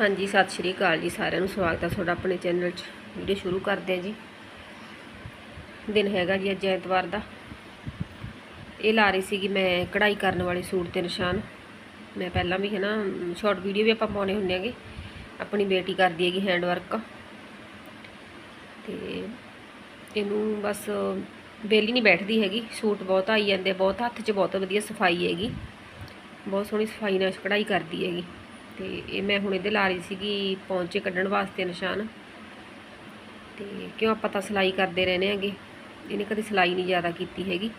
ਹਾਂਜੀ, ਸਤਿ ਸ਼੍ਰੀ ਅਕਾਲ ਜੀ ਸਾਰਿਆਂ ਨੂੰ। ਸਵਾਗਤ ਹੈ ਤੁਹਾਡਾ ਆਪਣੇ ਚੈਨਲ 'ਚ। ਵੀਡੀਓ ਸ਼ੁਰੂ ਕਰਦੇ ਹਾਂ ਜੀ। ਦਿਨ ਹੈਗਾ ਜੀ ਅੱਜ ਐਤਵਾਰ ਦਾ। ਇਹ ਲਾ ਰਹੀ ਸੀਗੀ ਮੈਂ ਕਢਾਈ ਕਰਨ ਵਾਲੇ ਸੂਟ ਤੇ ਨਿਸ਼ਾਨ। ਮੈਂ ਪਹਿਲਾਂ ਵੀ ਹੈ ਨਾ ਸ਼ਾਰਟ ਵੀਡੀਓ ਵੀ ਆਪਾਂ ਪਾਉਣੇ ਹੁੰਦੇ ਹੈਗੇ। ਆਪਣੀ ਬੇਟੀ ਕਰਦੀ ਹੈਗੀ ਹੈਂਡ ਵਰਕ ਤੇ ਇਹਨੂੰ ਬਸ ਬੇਲੀ ਨਹੀਂ ਬੈਠਦੀ ਹੈਗੀ। ਸੂਟ ਬਹੁਤ ਆਈ ਜਾਂਦੇ ਬਹੁਤ ਹੱਥ 'ਚ ਬਹੁਤ ਵਧੀਆ ਸਫ਼ਾਈ ਹੈਗੀ। ਬਹੁਤ ਸੋਹਣੀ ਸਫ਼ਾਈ ਨਾਲ ਕਢਾਈ ਕਰਦੀ ਹੈਗੀ। ਤੇ ਇਹ ਮੈਂ ਹੁਣ ਇਹਦੇ ਲਾ ਰਹੀ ਸੀਗੀ ਪੌਂਚੇ ਕੱਢਣ ਵਾਸਤੇ ਨਿਸ਼ਾਨ। ਤੇ ਕਿਉਂ ਆਪਾਂ ਤਾਂ ਸਿਲਾਈ ਕਰਦੇ ਰਹਿੰਦੇ ਹੈਗੇ। ਇਹਨੇ ਕਦੇ ਸਿਲਾਈ ਨਹੀਂ ਜ਼ਿਆਦਾ ਕੀਤੀ ਹੈਗੀ।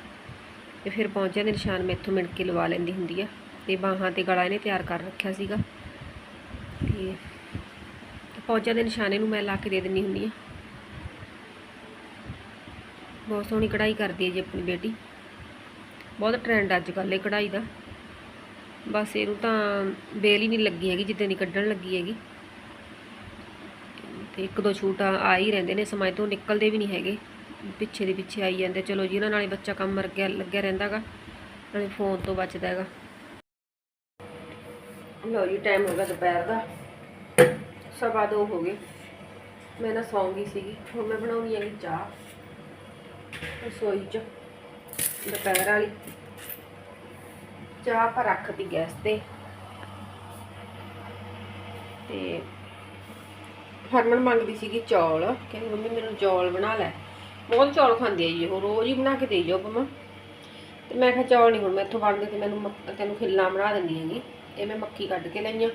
ਤੇ ਫਿਰ ਪੌਂਚਿਆਂ ਦੇ ਨਿਸ਼ਾਨ ਮੈਂ ਇੱਥੋਂ ਮਿਣ ਕੇ ਲਵਾ ਲੈਂਦੀ ਹੁੰਦੀ ਆ। ਤੇ ਬਾਹਾਂ ਤੇ ਗਲਾ ਇਹਨੇ ਤਿਆਰ ਕਰ ਰੱਖਿਆ ਸੀਗਾ। ਤੇ ਪੌਂਚਿਆਂ ਦੇ ਨਿਸ਼ਾਨੇ ਨੂੰ ਮੈਂ ਲਾ ਕੇ ਦੇ ਦਿੰਦੀ ਹੁੰਦੀ ਆ। ਬਹੁਤ ਸੋਹਣੀ ਕਢਾਈ ਕਰਦੀ ਹੈ ਜੀ ਆਪਣੀ ਬੇਟੀ। ਬਹੁਤ ਟ੍ਰੈਂਡ ਅੱਜ ਕੱਲ੍ਹ ਇਹ ਕਢਾਈ ਦਾ। ਬਸ ਇਹਨੂੰ ਤਾਂ ਬੇਲ ਹੀ ਨਹੀਂ ਲੱਗੀ ਹੈਗੀ, ਜਿੱਦਾਂ ਦੀ ਕੱਢਣ ਲੱਗੀ ਹੈਗੀ। ਤੇ ਇੱਕ ਦੋ ਛੂਟ ਆ ਹੀ ਰਹਿੰਦੇ ਨੇ, ਸਮਾਂ ਤੋਂ ਨਿਕਲਦੇ ਵੀ ਨਹੀਂ ਹੈਗੇ। ਪਿੱਛੇ ਦੇ ਪਿੱਛੇ ਆਈ ਜਾਂਦੇ, ਚਲੋ ਜੀ, ਇਹਨਾਂ ਨਾਲੇ ਬੱਚਾ ਕੰਮ ਮਰ ਗਿਆ, ਲੱਗਿਆ ਰਹਿੰਦਾਗਾ, ਨਾਲੇ ਫੋਨ ਤੋਂ ਬਚਦਾ ਹੈਗਾ। ਲਓ ਜੀ ਟਾਈਮ ਹੋ ਗਿਆ ਦੁਪਹਿਰ ਦਾ। ਸਵਾ ਦੋ ਹੋ ਗਏ। ਮੈਂ ਨਾ ਸੌਂਗੀ ਸੀਗੀ, ਹੁਣ ਮੈਂ ਬਣਾਉਣੀ ਹੈਗੀ ਚਾਹ, ਰਸੋਈ 'ਚ, ਦੁਪਹਿਰ ਵਾਲੀ। ਚਾਹ ਆਪਾਂ ਰੱਖਤੀ ਗੈਸ ਤੇ। ਤੇ ਹਰਮਨ ਮੰਗਦੀ ਸੀਗੀ ਚੌਲ। ਕਹਿੰਦੀ, ਮੰਮੀ, ਮੈਨੂੰ ਚੌਲ ਬਣਾ ਲੈ। ਬਹੁਤ ਚੌਲ ਖਾਂਦੀ ਹੈ ਜੀ ਉਹ, ਰੋਜ਼ ਹੀ ਬਣਾ ਕੇ ਦੇਈ ਜਾਓ ਪਮਾ। ਤੇ ਮੈਂ ਕਿਹਾ, ਚੌਲ ਨਹੀਂ ਹੁਣ ਮੈਥੋਂ ਬਣਦੇ ਤੇ ਮੈਨੂੰ ਤੈਨੂੰ ਖਿੱਲਾ ਬਣਾ ਦਿੰਦੀ ਹੈਗੀ। ਇਹ ਮੈਂ ਮੱਕੀ ਕੱਢ ਕੇ ਲਈਆਂ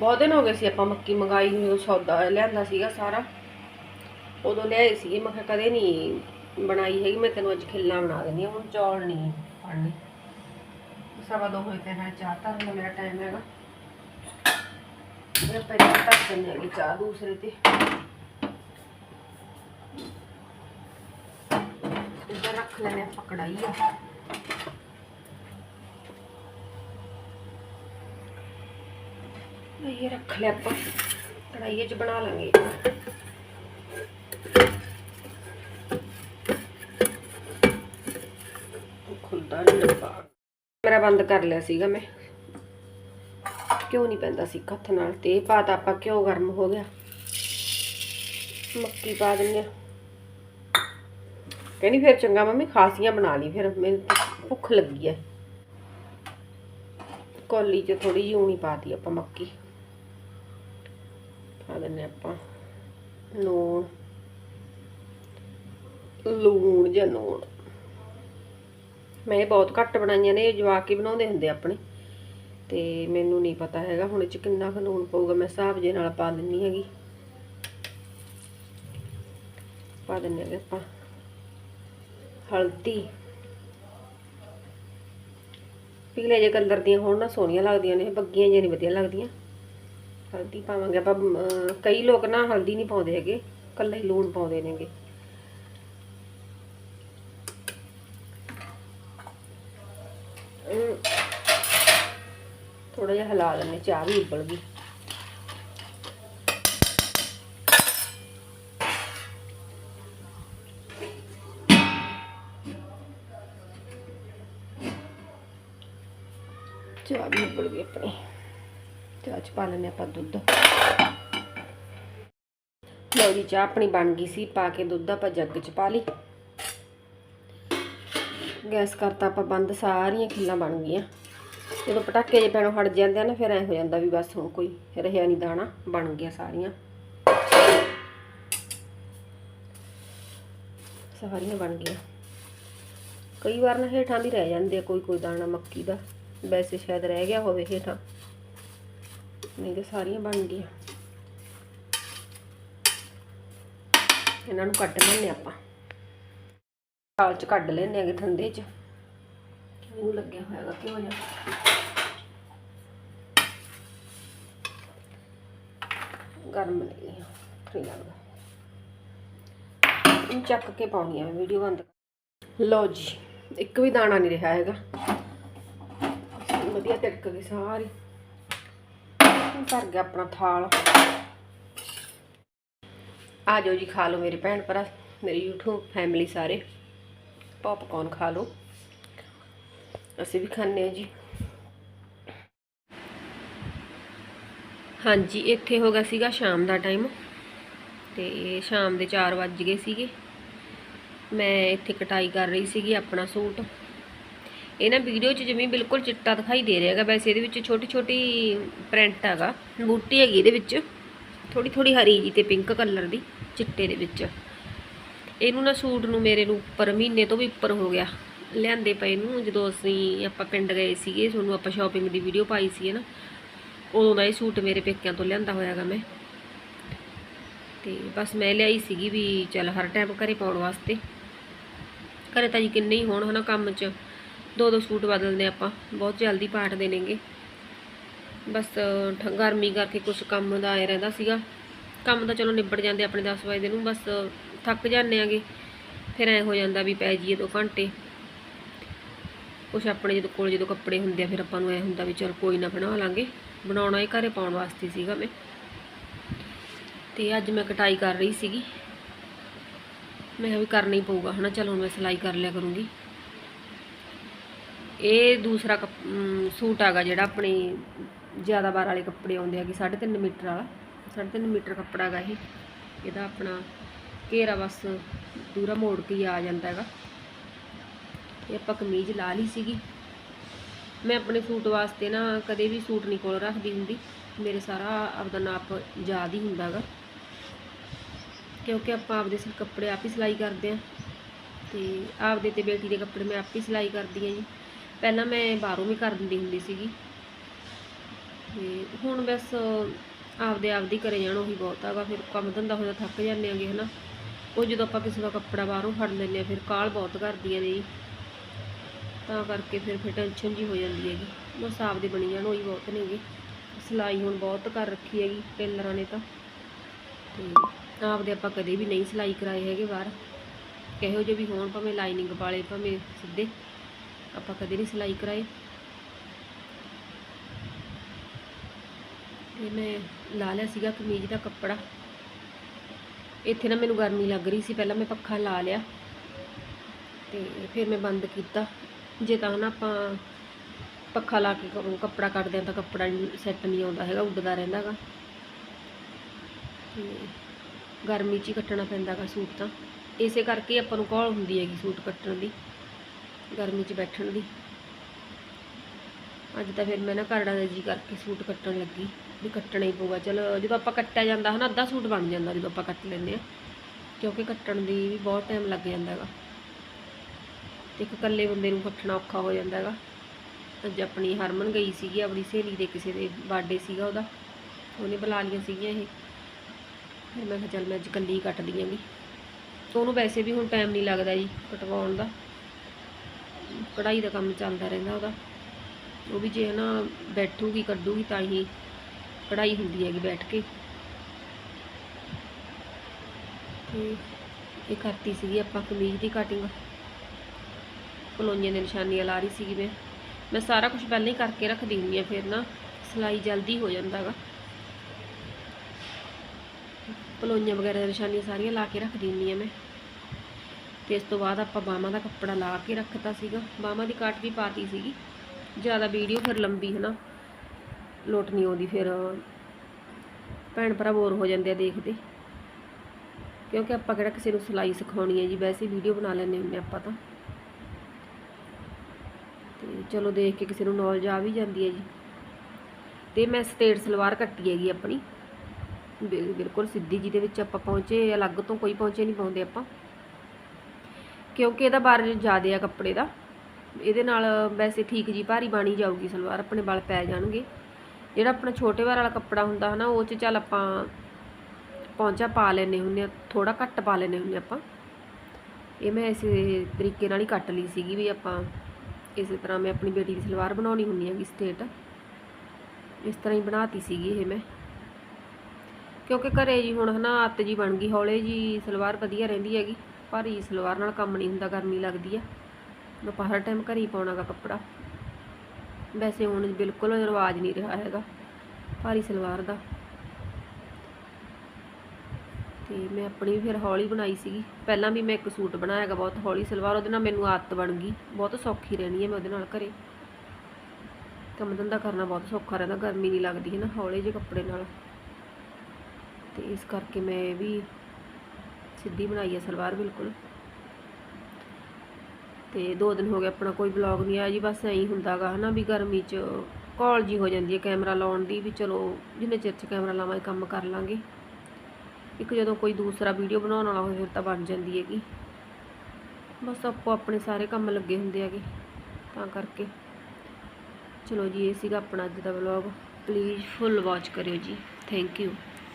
ਬਹੁਤ ਦਿਨ ਹੋ ਗਏ ਸੀ ਆਪਾਂ ਮੱਕੀ ਮੰਗਾਈ ਹੋਈ ਜਦੋਂ ਸੌਦਾ ਲਿਆਂਦਾ ਸੀਗਾ ਸਾਰਾ। ਉਦੋਂ ਲਿਆਏ ਸੀਗੇ, ਮੈਂ ਕਿਹਾ, ਕਦੇ ਨਹੀਂ ਬਣਾਈ ਹੈਗੀ, ਮੈਂ ਤੈਨੂੰ ਅੱਜ ਖਿੱਲਾ ਬਣਾ ਦਿੰਦੀ ਹਾਂ, ਹੁਣ ਚੌਲ ਨਹੀਂ ਬਣਨੇ ਸਵਾ ਦੋ ਹੋਏ ਤੇ ਮੈਂ ਚਾਹ ਧਰਨ ਦਾ ਮੇਰਾ ਟਾਈਮ ਹੈਗਾ ਮੈਂ ਪਹਿਲਾਂ ਤੱਕ ਦਿੰਦੇ ਹੈਗੀ ਚਾਹ ਦੂਸਰੇ ਤੇ ਇੱਧਰ ਰੱਖ ਲੈਣੇ ਆਪਾਂ ਕੜਾਈ ਆ ਇਹ ਰੱਖ ਲਿਆ ਆਪਾਂ ਕੜਾਈ 'ਚ ਬੰਦ ਕਰ ਲਿਆ ਸੀਗਾ ਮੈਂ। ਕਿਉਂ ਨਹੀਂ ਪੈਂਦਾ ਸੀ ਹੱਥ ਨਾਲ? ਤੇ ਇਹ ਪਾਤਾ ਆਪਾਂ ਕਿਉਂ ਗਰਮ ਹੋ ਗਿਆ। ਮੱਕੀ ਪਾ ਦਿੰਦੇ ਆ। ਕਹਿੰਦੀ ਫਿਰ ਚੰਗਾ ਮੰਮੀ, ਖਾਸੀਆਂ ਬਣਾ ਲਈ ਫਿਰ। ਮੈਨੂੰ ਭੁੱਖ ਲੱਗੀ ਐ। ਕੋਲੀ 'ਚ ਥੋੜੀ ਜਿਹੀ ਊਣੀ ਪਾਤੀ ਆਪਾਂ ਮੱਕੀ। ਪਾ ਦਿੰਦੇ ਆਪਾਂ। ਲੂਣ ਲੂਣ ਜਾਂ ਲੂਣ ਮੈਂ ਇਹ ਬਹੁਤ ਘੱਟ ਬਣਾਈਆਂ ਨੇ, ਇਹ ਜਵਾਕ ਹੀ ਬਣਾਉਂਦੇ ਹੁੰਦੇ ਆਪਣੇ। ਤੇ ਮੈਨੂੰ ਨਹੀਂ ਪਤਾ ਹੈਗਾ, ਹੁਣ ਇਹ ਚ ਕਿੰਨਾ ਕੁ ਲੂਣ ਪਊਗਾ, ਮੈਂ ਹਿਸਾਬ ਜੇ ਨਾਲ ਪਾ ਦਿੰਨੀ ਹੈਗੀ। ਪਾ ਦਿੰਨੇ ਹੈਗੇ ਆਪਾਂ। ਹਲਦੀ। ਪੀਲੇ ਜੇ ਕਲਰ ਦੀਆਂ ਹੋਣ ਨਾ, ਸੋਹਣੀਆਂ ਲੱਗਦੀਆਂ ਨੇ, ਬੱਗੀਆਂ ਜਿਹੀਆਂ ਨਹੀਂ ਵਧੀਆ ਲੱਗਦੀਆਂ। ਹਲਦੀ ਪਾਵਾਂਗੇ ਆਪਾਂ ਕਈ ਲੋਕ ਨਾ ਹਲਦੀ ਨਹੀਂ ਪਾਉਂਦੇ ਹੈਗੇ, ਕੱਲਾ ਹੀ ਲੂਣ ਪਾਉਂਦੇ ਨੇਗੇ। ਹਿਲਾ ਲੈਣੇ ਚਾਹ ਵੀ ਉਬਲ ਗਈ। ਚਾਹ ਵੀ ਉਬਲ ਗਈ ਆਪਣੀ। ਚਾਹ ਚ ਪਾ ਲੈਣੇ ਆਪਾਂ ਦੁੱਧ। ਲਓ ਜੀ, ਚਾਹ ਆਪਣੀ ਬਣ ਗਈ ਸੀ, ਪਾ ਕੇ ਦੁੱਧ ਆਪਾਂ ਜੱਗ ਚ ਪਾ ਲਈ। ਗੈਸ ਕਰਤਾ ਆਪਾਂ ਬੰਦ, ਸਾਰੀਆਂ ਖਿੱਲਾਂ ਬਣ ਗਈਆਂ। ਜਦੋਂ ਪਟਾਕੇ ਜੇ ਪੈਣੋਂ ਹਟ ਜਾਂਦੇ ਆ ਨਾ, ਫਿਰ ਐ ਹੋ ਜਾਂਦਾ ਵੀ ਬਸ ਹੁਣ ਕੋਈ ਰਹਿਆ ਨਹੀਂ ਦਾਣਾ, ਬਣ ਗਿਆ ਸਾਰੀਆਂ। ਸਾਰੀਆਂ ਬਣ ਗਈਆਂ। ਕਈ ਵਾਰ ਨਾ ਹੇਠਾਂ ਵੀ ਰਹਿ ਜਾਂਦੇ ਆ ਕੋਈ ਕੋਈ ਦਾਣਾ ਮੱਕੀ ਦਾ, ਵੈਸੇ ਸ਼ਾਇਦ ਰਹਿ ਗਿਆ ਹੋਵੇ ਹੇਠਾਂ। ਨਹੀਂ ਤੇ ਸਾਰੀਆਂ ਬਣ ਗਈਆਂ। ਇਹਨਾਂ ਨੂੰ ਕੱਢ ਲੈਣੇ ਆਪਾਂ। ਦਾਲ ਚ ਕੱਢ ਲੈਣੇ ਆਗੇ ਠੰਡੇ ਚ। ਇਹਨੂੰ ਲੱਗਿਆ ਹੋਇਆਗਾ ਕਿਉਂ ਜਾ ਗਰਮ ਨਹੀਂ ਆ ਠੀਕ ਲੱਗਦਾ ਇਹ ਚੱਕ ਕੇ ਪਾਉਣੀ ਆ ਵੀਡੀਓ ਬੰਦ ਕਰ ਲਓ ਜੀ ਇੱਕ ਵੀ ਦਾਣਾ ਨਹੀਂ ਰਿਹਾ ਹੈਗਾ ਵਧੀਆ ਤਿੜਕ ਗਈ ਸਾਰੀ ਹੁਣ ਭਰ ਗਿਆ ਆਪਣਾ ਥਾਲ ਆ ਜਾਓ ਜੀ ਖਾ ਲਓ ਮੇਰੇ ਭੈਣ ਭਰਾ ਮੇਰੀ YouTube ਫੈਮਿਲੀ ਸਾਰੇ ਪੌਪਕੌਰਨ ਖਾ ਲਓ ਅਸੀਂ ਵੀ ਖਾਂਦੇ ਹਾਂ ਜੀ। ਹਾਂਜੀ, ਇੱਥੇ ਹੋ ਗਿਆ ਸੀਗਾ ਸ਼ਾਮ ਦਾ ਟਾਈਮ ਤੇ ਸ਼ਾਮ ਦੇ 4 ਵੱਜ ਗਏ ਸੀਗੇ। ਮੈਂ ਇੱਥੇ ਕਟਾਈ ਕਰ ਰਹੀ ਸੀਗੀ ਆਪਣਾ ਸੂਟ। ਇਹ ਨਾ ਵੀਡੀਓ 'ਚ ਜਿਵੇਂ ਬਿਲਕੁਲ ਚਿੱਟਾ ਦਿਖਾਈ ਦੇ ਰਿਹਾ ਹੈਗਾ, ਵੈਸੇ ਇਹਦੇ ਵਿੱਚ ਛੋਟੀ ਛੋਟੀ ਪ੍ਰਿੰਟ ਹੈਗਾ, ਬੂਟੀ ਹੈਗੀ ਇਹਦੇ ਵਿੱਚ ਥੋੜੀ ਥੋੜੀ ਹਰੀ ਜੀ ਤੇ ਪਿੰਕ ਕਲਰ ਦੀ ਚਿੱਟੇ ਦੇ ਵਿੱਚ। ਇਹਨੂੰ ਨਾ ਸੂਟ ਨੂੰ ਮੇਰੇ ਨੂੰ ਉੱਪਰ ਮਹੀਨੇ ਤੋਂ ਵੀ ਉੱਪਰ ਹੋ ਗਿਆ। ਲਿਆਂਦੇ ਪਏ ਨੂੰ, ਜਦੋਂ ਅਸੀਂ ਆਪਾਂ ਪਿੰਡ ਗਏ ਸੀਗੇ, ਤੁਹਾਨੂੰ ਆਪਾਂ ਸ਼ਾਪਿੰਗ ਦੀ ਵੀਡੀਓ ਪਾਈ ਸੀ, ਹੈ ਨਾ? ਉਦੋਂ ਦਾ ਇਹ ਸੂਟ ਮੇਰੇ ਪੇਕਿਆਂ ਤੋਂ ਲਿਆਂਦਾ ਹੋਇਆਗਾ ਮੈਂ। ਤੇ ਬਸ ਮੈਂ ਲਿਆਈ ਸੀਗੀ ਵੀ ਚੱਲ ਹਰ ਟਾਈਮ ਘਰੇ ਪਾਉਣ ਵਾਸਤੇ। ਘਰੇ ਤਾਂ ਜੀ ਕਿੰਨੇ ਹੀ ਹੋਣ, ਹਨਾ, ਕੰਮ 'ਚ। ਦੋ ਦੋ ਸੂਟ ਬਦਲਦੇ ਆਪਾਂ, ਬਹੁਤ ਜਲਦੀ ਪਾਟਦੇ ਨੇਗੇ ਬਸ, ਠ- ਗਰਮੀ ਕਰਕੇ ਕੁਝ ਕੰਮ ਦਾ ਆਏ ਰਹਿੰਦਾ ਸੀਗਾ। ਕੰਮ ਤਾਂ ਚਲੋ ਨਿਬੜ ਜਾਂਦੇ ਆਪਣੇ 10 ਵਜੇ ਨੂੰ, ਬਸ ਥੱਕ ਜਾਂਦੇ ਆਂਗੇ। ਫਿਰ ਐ ਹੋ ਜਾਂਦਾ ਵੀ ਪੈ ਜੀਏ ਦੋ ਘੰਟੇ। ਕੁਛ ਆਪਣੇ ਜਦੋਂ ਕੋਲ ਜਦੋਂ ਕੱਪੜੇ ਹੁੰਦੇ ਆ, ਫਿਰ ਆਪਾਂ ਨੂੰ ਐ ਹੁੰਦਾ ਵੀ ਚਲ ਕੋਈ ਨਾ ਬਣਾ ਲਾਂਗੇ। ਬਣਾਉਣਾ ਹੀ ਘਰੇ ਪਾਉਣ ਵਾਸਤੇ ਸੀਗਾ ਮੈਂ। ਤੇ ਅੱਜ ਮੈਂ ਕਟਾਈ ਕਰ ਰਹੀ ਸੀਗੀ। ਮੈਂ ਕਿਹਾ ਵੀ ਕਰਨਾ ਹੀ ਪਊਗਾ, ਹਨਾ? ਚਲ ਹੁਣ ਮੈਂ ਸਿਲਾਈ ਕਰ ਲਿਆ ਕਰੂੰਗੀ। ਇਹ ਦੂਸਰਾ ਕੱਪ- ਸੂਟ ਆਗਾ ਜਿਹੜਾ ਆਪਣੇ ਜ਼ਿਆਦਾ ਬਾਰ ਵਾਲੇ ਕੱਪੜੇ ਆਉਂਦੇ ਹੈਗੇ 3.5 ਮੀਟਰ ਵਾਲਾ। 3.5 ਮੀਟਰ ਕੱਪੜਾ ਹੈਗਾ ਇਹ। ਇਹਦਾ ਆਪਣਾ ਘੇਰਾ ਬਸ ਪੂਰਾ ਮੋੜ ਕੇ ਹੀ ਆ ਜਾਂਦਾ ਹੈਗਾ। ਇਹ ਆਪਾਂ ਕਮੀਜ਼ ਲਾ ਲਈ ਸੀਗੀ। ਮੈਂ ਆਪਣੇ ਸੂਟ ਵਾਸਤੇ ਨਾ ਕਦੇ ਵੀ ਸੂਟ ਨਹੀਂ ਕੋਲ ਰੱਖਦੀ ਹੁੰਦੀ। ਮੇਰੇ ਸਾਰਾ ਆਪਦਾ ਨਾਪ ਯਾਦ ਹੀ ਹੁੰਦਾ ਹੈਗਾ ਕਿਉਂਕਿ ਆਪਾਂ ਆਪਦੇ ਸਿਰ ਕੱਪੜੇ ਆਪ ਹੀ ਸਿਲਾਈ ਕਰਦੇ ਆ। ਤੇ ਆਪਦੇ ਤੇ ਬੇਟੀ ਦੇ ਕੱਪੜੇ ਮੈਂ ਆਪ ਹੀ ਸਿਲਾਈ ਕਰਦੀ ਆ ਜੀ। ਪਹਿਲਾਂ ਮੈਂ ਬਾਹਰੋਂ ਵੀ ਕਰ ਦਿੰਦੀ ਹੁੰਦੀ ਸੀਗੀ। ਤੇ ਹੁਣ ਬਸ ਆਪਦੇ ਆਪਦੀ ਕਰੇ ਜਾਣ ਉਹੀ ਬਹੁਤ ਹੈਗਾ ਫਿਰ ਕੰਮ ਧੰਦਾ ਹੋਇਆ ਥੱਕ ਜਾਂਦੇ ਆਂਗੇ ਹਨਾ। ਉਹ ਜਦੋਂ ਆਪਾਂ ਕਿਸੇ ਦਾ ਕੱਪੜਾ ਬਾਹਰੋਂ ਫੜ ਲੈਂਦੇ ਆ, ਫਿਰ ਕਾਲ ਬਹੁਤ ਕਰਦੀਆਂ ਨੇ ਜੀ। ਤਾਂ ਕਰਕੇ ਫਿਰ ਫਿਰ ਟੈਨਸ਼ਨ ਜੀ ਹੋ ਜਾਂਦੀ ਹੈਗੀ। ਬਸ ਆਪਦੇ ਬਣੀ ਜਾਣ, ਉਹੀ ਬਹੁਤ ਨੇਗੇ ਸਿਲਾਈ ਹੁਣ ਬਹੁਤ ਕਰ ਰੱਖੀ ਹੈਗੀ ਟੇਲਰਾਂ ਨੇ ਤਾਂ। ਤੇ ਆਪਦੇ ਆਪਾਂ ਕਦੇ ਵੀ ਨਹੀਂ ਸਿਲਾਈ ਕਰਾਏ ਹੈਗੇ ਬਾਹਰ। ਕਿਹੋ ਜਿਹੇ ਵੀ ਹੋਣ, ਭਾਵੇਂ ਲਾਈਨਿੰਗ ਵਾਲੇ ਭਾਵੇਂ ਸਿੱਧੇ। ਆਪਾਂ ਕਦੇ ਨਹੀਂ ਸਿਲਾਈ ਕਰਾਏ। ਤੇ ਮੈਂ ਲਾ ਲਿਆ ਸੀਗਾ ਕਮੀਜ਼ ਦਾ ਕੱਪੜਾ। ਇੱਥੇ ਨਾ ਮੈਨੂੰ ਗਰਮੀ ਲੱਗ ਰਹੀ ਸੀ, ਪਹਿਲਾਂ ਮੈਂ ਪੱਖਾ ਲਾ ਲਿਆ। ਤੇ ਫਿਰ ਮੈਂ ਬੰਦ ਕੀਤਾ। ਜੇ ਤਾਂ ਨਾ ਆਪਾਂ ਪੱਖਾ ਲਾ ਕੇ ਕੱਪੜਾ ਕੱਢਦੇ ਆ ਤਾਂ ਕੱਪੜਾ ਸੈੱਟ ਨਹੀਂ ਆਉਂਦਾ ਹੈਗਾ, ਉੱਡਦਾ ਰਹਿੰਦਾ ਹੈਗਾ। ਤੇ ਗਰਮੀ 'ਚ ਹੀ ਕੱਟਣਾ ਪੈਂਦਾ ਗਾ ਸੂਟ ਤਾਂ। ਇਸੇ ਕਰਕੇ ਆਪਾਂ ਨੂੰ ਕੌਲ ਹੁੰਦੀ ਹੈਗੀ ਸੂਟ ਕੱਟਣ ਦੀ, ਗਰਮੀ 'ਚ ਬੈਠਣ ਦੀ। ਅੱਜ ਤਾਂ ਫਿਰ ਮੈਂ ਨਾ ਕਰੜਾ ਦਾ ਜੀ ਕਰਕੇ ਸੂਟ ਕੱਟਣ ਲੱਗੀ, ਵੀ ਕੱਟਣਾ ਹੀ ਪਊਗਾ। ਚਲੋ ਜਦੋਂ ਆਪਾਂ ਕੱਟਿਆ ਜਾਂਦਾ ਹਨਾ, ਅੱਧਾ ਸੂਟ ਬਣ ਜਾਂਦਾ ਜਦੋਂ ਆਪਾਂ ਕੱਟ ਲੈਂਦੇ ਆ ਕਿਉਂਕਿ ਕੱਟਣ ਦੀ ਵੀ ਬਹੁਤ ਟਾਈਮ ਲੱਗ ਜਾਂਦਾ ਹੈਗਾ। ਤੇ ਇੱਕ ਇਕੱਲੇ ਬੰਦੇ ਨੂੰ ਕੱਟਣਾ ਔਖਾ ਹੋ ਜਾਂਦਾ ਹੈਗਾ। ਅੱਜ ਆਪਣੀ ਹਰਮਨ ਗਈ ਸੀਗੀ, ਆਪਣੀ ਸਹੇਲੀ ਦੇ ਕਿਸੇ ਦੇ ਬਰਥਡੇ ਸੀਗਾ ਉਹਦਾ। ਉਹਨੇ ਬੁਲਾ ਲਈਆਂ ਸੀਗੀਆਂ ਇਹ। ਫਿਰ ਮੈਂ ਕਿਹਾ ਚੱਲ ਮੈਂ ਅੱਜ ਇਕੱਲੀ ਹੀ ਕੱਟ ਦਿਆਂਗੀ ਉਹਨੂੰ ਵੈਸੇ ਵੀ ਹੁਣ ਟਾਈਮ ਨਹੀਂ ਲੱਗਦਾ ਜੀ ਕਟਵਾਉਣ ਦਾ। ਕਢਾਈ ਦਾ ਕੰਮ ਚੱਲਦਾ ਰਹਿੰਦਾ ਉਹਦਾ। ਉਹ ਵੀ ਜੇ ਨਾ ਬੈਠੂਗੀ, ਕੱਢੂਗੀ ਤਾਂ ਹੀ ਕਢਾਈ ਹੁੰਦੀ ਹੈਗੀ ਬੈਠ ਕੇ। ਤੇ ਇਹ ਕਰਤੀ ਸੀਗੀ ਆਪਾਂ ਕਮੀਜ਼ ਦੀ ਕਟਿੰਗ ਕਲੋਨੀਆਂ ਦੇ ਨਿਸ਼ਾਨੀਆਂ ਲਾ ਰਹੀ ਸੀਗੀ ਮੈਂ। ਮੈਂ ਸਾਰਾ ਕੁਝ ਪਹਿਲਾਂ ਹੀ ਕਰਕੇ ਰੱਖਦੀ ਹੁੰਦੀ ਆ ਫਿਰ ਨਾ ਸਿਲਾਈ ਜਲਦੀ ਹੋ ਜਾਂਦਾ ਹੈਗਾ ਪਲੋਈਆਂ ਵਗੈਰਾ ਦੀਆਂ ਨਿਸ਼ਾਨੀਆਂ ਸਾਰੀਆਂ ਲਾ ਕੇ ਰੱਖਦੀ ਹੁੰਦੀ ਆ ਮੈਂ। ਤੇ ਇਸ ਤੋਂ ਬਾਅਦ ਆਪਾਂ ਬਾਹਾਂ ਦਾ ਕੱਪੜਾ ਲਾ ਕੇ ਰੱਖਤਾ ਸੀਗਾ। ਬਾਹਾਂ ਦੀ ਕੱਟ ਵੀ ਪਾਤੀ ਸੀਗੀ। ਜ਼ਿਆਦਾ ਵੀਡੀਓ ਫਿਰ ਲੰਬੀ, ਹੈ ਨਾ। ਲੋਟ ਨਹੀਂ ਆਉਂਦੀ, ਫਿਰ ਭੈਣ ਭਰਾ ਬੋਰ ਹੋ ਜਾਂਦੇ ਆ ਦੇਖਦੇ। ਕਿਉਂਕਿ ਆਪਾਂ ਕਿਹੜਾ ਕਿਸੇ ਨੂੰ ਸਿਲਾਈ ਸਿਖਾਉਣੀ ਹੈ ਜੀ, ਵੈਸੇ ਵੀਡੀਓ ਬਣਾ ਲੈਂਦੇ ਹੁੰਦੇ ਆਪਾਂ ਤਾਂ। ਤੇ ਚਲੋ ਦੇਖ ਕੇ ਕਿਸੇ ਨੂੰ ਨੌਲੇਜ ਆ ਵੀ ਜਾਂਦੀ ਹੈ ਜੀ। ਤੇ ਮੈਂ ਸਟੇਟ ਸਲਵਾਰ ਕੱਟੀ ਹੈਗੀ ਆਪਣੀ। ਬਿਲ- ਬਿਲਕੁਲ ਸਿੱਧੀ ਜਿਹਦੇ ਵਿੱਚ ਆਪਾਂ ਪਹੁੰਚੇ, ਅਲੱਗ ਤੋਂ ਕੋਈ ਪਹੁੰਚੇ ਨਹੀਂ ਪਾਉਂਦੇ ਆਪਾਂ। ਕਿਉਂਕਿ ਇਹਦਾ ਬਾਰ ਜ਼ਿਆਦਾ ਆ ਕੱਪੜੇ ਦਾ। ਇਹਦੇ ਨਾਲ ਵੈਸੇ ਠੀਕ ਜੀ ਭਾਰੀ ਬਾਣੀ ਜਾਊਗੀ ਸਲਵਾਰ, ਆਪਣੇ ਵਾਲ ਪੈ ਜਾਣਗੇ। ਜਿਹੜਾ ਆਪਣਾ ਛੋਟੇ ਵਾਰ ਵਾਲਾ ਕੱਪੜਾ ਹੁੰਦਾ ਹਨਾ, ਉਹ 'ਚ ਚੱਲ ਆਪਾਂ ਪਹੁੰਚਾ ਪਾ ਲੈਨੇ ਹੁੰਦੇ ਆ ਥੋੜਾ ਘੱਟ ਪਾ ਲੈਨੇ ਹੁੰਦੇ ਆਪਾਂ। ਇਹ ਮੈਂ ਇਸੇ ਤਰੀਕੇ ਨਾਲ ਹੀ ਕੱਟ ਲਈ ਸੀਗੀ ਵੀ ਆਪਾਂ ਇਸੇ ਤਰ੍ਹਾਂ ਮੈਂ ਆਪਣੀ ਬੇਟੀ ਦੀ ਸਲਵਾਰ ਬਣਾਉਣੀ ਹੁੰਦੀ ਹੈਗੀ ਸਟੇਟ ਇਸ ਤਰ੍ਹਾਂ ਹੀ ਬਣਾਤੀ ਸੀਗੀ ਇਹ ਮੈਂ। ਕਿਉਂਕਿ ਘਰੇ ਜੀ ਹੁਣ ਹਨਾ ਅੱਤ ਜੀ ਬਣ ਗਈ, ਹੌਲੇ ਜੀ ਸਲਵਾਰ ਵਧੀਆ ਰਹਿੰਦੀ ਹੈਗੀ ਭਾਰੀ ਸਲਵਾਰ ਨਾਲ ਕੰਮ ਨਹੀਂ ਹੁੰਦਾ, ਗਰਮੀ ਲੱਗਦੀ ਆ। ਆਪਾਂ ਹਰ ਟਾਈਮ ਘਰੇ ਹੀ ਪਾਉਣਾਗਾ ਕੱਪੜਾ। ਵੈਸੇ ਹੁਣ ਬਿਲਕੁਲ ਰਿਵਾਜ ਨਹੀਂ ਰਿਹਾ ਹੈਗਾ ਭਾਰੀ ਸਲਵਾਰ ਦਾ। ਤੇ ਮੈਂ ਆਪਣੀ ਫਿਰ ਹੌਲੀ ਬਣਾਈ ਸੀਗੀ। ਪਹਿਲਾਂ ਵੀ ਮੈਂ ਇੱਕ ਸੂਟ ਬਣਾਇਆਗਾ ਬਹੁਤ ਹੌਲੀ ਸਲਵਾਰ, ਉਹਦੇ ਨਾਲ ਮੈਨੂੰ ਆਦਤ ਬਣ ਗਈ। ਬਹੁਤ ਸੌਖੀ ਰਹਿਣੀ ਹੈ ਮੈਂ ਉਹਦੇ ਨਾਲ ਘਰੇ। ਕੰਮ ਧੰਦਾ ਕਰਨਾ ਬਹੁਤ ਸੌਖਾ ਰਹਿੰਦਾ, ਗਰਮੀ ਨਹੀਂ ਲੱਗਦੀ ਹੈ ਨਾ ਹੌਲੇ ਜਿਹੇ ਕੱਪੜੇ ਨਾਲ। ਤੇ ਇਸ ਕਰਕੇ ਮੈਂ ਇਹ ਵੀ ਸਿੱਧੀ ਬਣਾਈ ਹੈ ਸਲਵਾਰ ਬਿਲਕੁਲ। ਤੇ ਦੋ ਦਿਨ ਹੋ ਗਏ ਆਪਣਾ ਕੋਈ ਵਲੌਗ ਨਹੀਂ ਆਇਆ ਜੀ, ਬਸ ਐਂ ਹੀ ਹੁੰਦਾਗਾ ਹਨਾ ਵੀ ਗਰਮੀ 'ਚ ਕਾਲ ਜੀ ਹੋ ਜਾਂਦੀ ਹੈ ਕੈਮਰਾ ਲਾਉਣ ਦੀ ਵੀ ਚਲੋ, ਜਿੰਨੇ ਚਿਰ 'ਚ ਕੈਮਰਾ ਲਾਵਾਂਗੇ ਕੰਮ ਕਰ ਲਾਂਗੇ। ਇੱਕ ਜਦੋਂ ਕੋਈ ਦੂਸਰਾ ਵੀਡੀਓ ਬਣਾਉਣ ਵਾਲਾ ਹੋਵੇ, ਫਿਰ ਤਾਂ ਬਣ ਜਾਂਦੀ ਹੈਗੀ। ਬਸ ਆਪੋ ਆਪਣੇ ਸਾਰੇ ਕੰਮ ਲੱਗੇ ਹੁੰਦੇ ਹੈਗੇ, ਤਾਂ ਕਰਕੇ। ਚਲੋ ਜੀ, ਇਹ ਸੀਗਾ ਆਪਣਾ ਅੱਜ ਦਾ ਵਲੌਗ ਪਲੀਜ਼ ਫੁੱਲ ਵਾਚ ਕਰਿਓ ਜੀ। Thank you